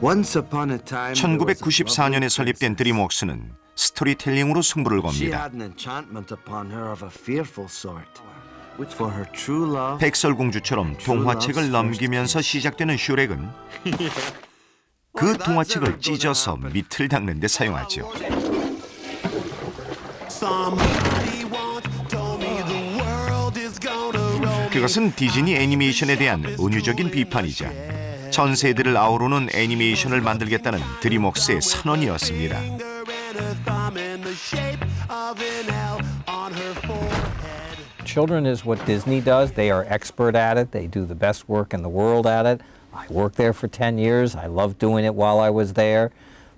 1994년에 lovely 설립된. 드림웍스는 스토리텔링으로 승부를 겁니다. had an enchantment upon her of a fearful sort. For her true love, 백설공주처럼 동화책을 넘기면서 시작되는 슈렉은 그 동화책을 찢어서 밑을 닦는 데 사용하죠. Somebody once told me the world is gonna roll 그것은 디즈니 애니메이션에 대한 은유적인 비판이자 전 세대를 아우르는 애니메이션을 만들겠다는 드림웍스의 선언이었습니다. finger and a thumb in the shape of an L on her forehead. Children is what Disney does. They are expert at it. They do the best work in the world at it. I worked there for 10 years. I loved doing it while I was there.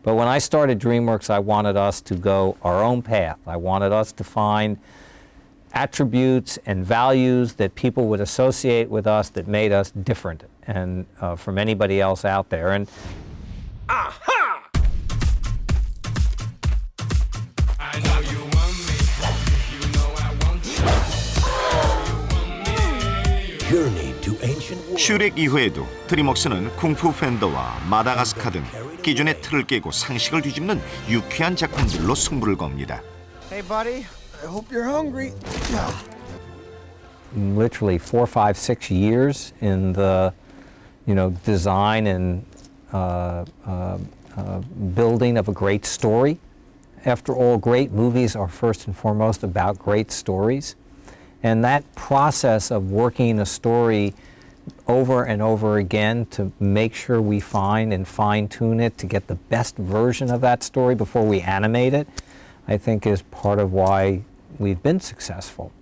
But when I started DreamWorks, I wanted us to go our own path. I wanted us to find attributes and values that people would associate with us that made us different and uh, from anybody else out there. And 슈렉 이후에도 드림웍스는 쿵푸 팬더와 마다가스카 등 기존의 틀을 깨고 상식을 뒤집는 유쾌한 작품들로 승부를 겁니다. Hey, buddy. I hope you're hungry. literally four, five, six years in the, you know, design and uh, uh, uh, building of a great story. After all, great movies are first and foremost about great stories. And that process of working a story over and over again to make sure we find and fine tune it to get the best version of that story before we animate it, I think is part of why we've been successful.